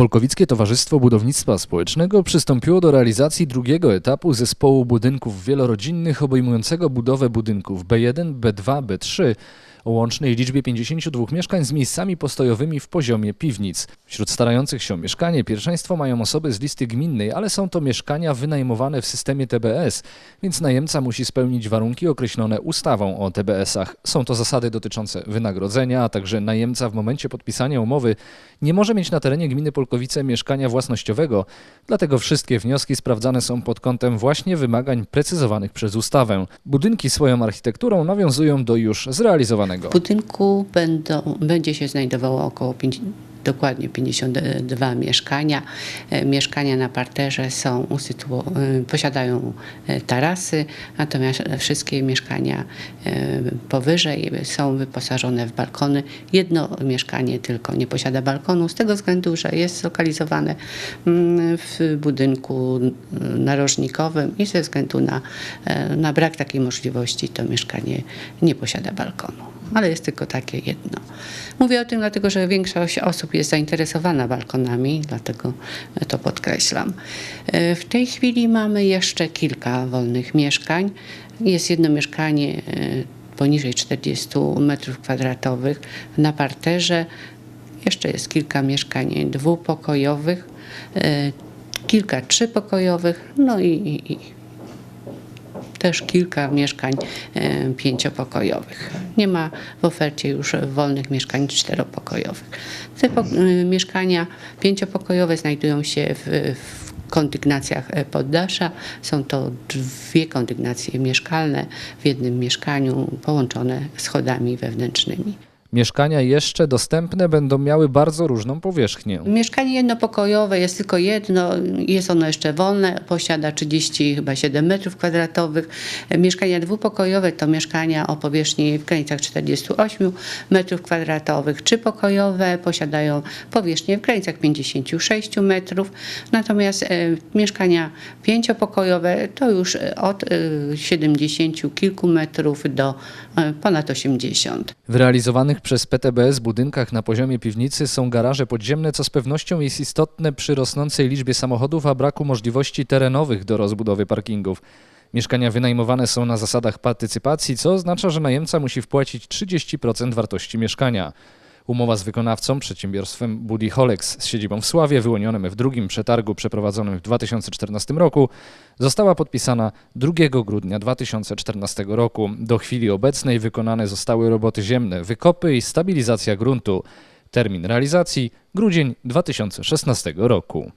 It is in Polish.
Polkowickie Towarzystwo Budownictwa Społecznego przystąpiło do realizacji drugiego etapu zespołu budynków wielorodzinnych obejmującego budowę budynków B1, B2, B3 o łącznej liczbie 52 mieszkań z miejscami postojowymi w poziomie piwnic. Wśród starających się o mieszkanie pierwszeństwo mają osoby z listy gminnej, ale są to mieszkania wynajmowane w systemie TBS, więc najemca musi spełnić warunki określone ustawą o TBS-ach. Są to zasady dotyczące wynagrodzenia, a także najemca w momencie podpisania umowy nie może mieć na terenie gminy Mieszkania własnościowego, dlatego wszystkie wnioski sprawdzane są pod kątem właśnie wymagań precyzowanych przez ustawę. Budynki swoją architekturą nawiązują do już zrealizowanego. W budynku będą, będzie się znajdowało około 5, dokładnie 52 mieszkania. E, Mieszkania na parterze są e, posiadają e, tarasy, natomiast wszystkie mieszkania powyżej są wyposażone w balkony. Jedno mieszkanie tylko nie posiada balkonu z tego względu, że jest zlokalizowane mm, w budynku mm, narożnikowym i ze względu na, na brak takiej możliwości to mieszkanie nie posiada balkonu ale jest tylko takie jedno. Mówię o tym dlatego, że większość osób jest zainteresowana balkonami, dlatego to podkreślam. E, W tej chwili mamy jeszcze kilka wolnych mieszkań. Jest jedno mieszkanie e, poniżej 40 m2 na parterze. Jeszcze jest kilka mieszkań dwupokojowych, e, kilka trzypokojowych, no i, i też kilka mieszkań e, pięciopokojowych. Nie ma w ofercie już wolnych mieszkań czteropokojowych. Te e, mieszkania pięciopokojowe znajdują się w, w kondygnacjach poddasza. Są to dwie kondygnacje mieszkalne w jednym mieszkaniu połączone schodami wewnętrznymi. Mieszkania jeszcze dostępne będą miały bardzo różną powierzchnię. Mieszkanie jednopokojowe jest tylko jedno, jest ono jeszcze wolne, posiada 30 chyba 7 metrów kwadratowych. Mieszkania dwupokojowe to mieszkania o powierzchni w granicach 48 metrów kwadratowych. Trzypokojowe posiadają powierzchnię w granicach 56 metrów. Natomiast e, mieszkania pięciopokojowe to już od e, 70 kilku metrów do e, ponad 80. W realizowanych przez PTBS budynkach na poziomie piwnicy są garaże podziemne, co z pewnością jest istotne przy rosnącej liczbie samochodów, a braku możliwości terenowych do rozbudowy parkingów. Mieszkania wynajmowane są na zasadach partycypacji, co oznacza, że najemca musi wpłacić 30% wartości mieszkania. Umowa z wykonawcą, przedsiębiorstwem Buddy Holex z siedzibą w Sławie, wyłonionym w drugim przetargu przeprowadzonym w 2014 roku, została podpisana 2 grudnia 2014 roku. Do chwili obecnej wykonane zostały roboty ziemne, wykopy i stabilizacja gruntu. Termin realizacji grudzień 2016 roku.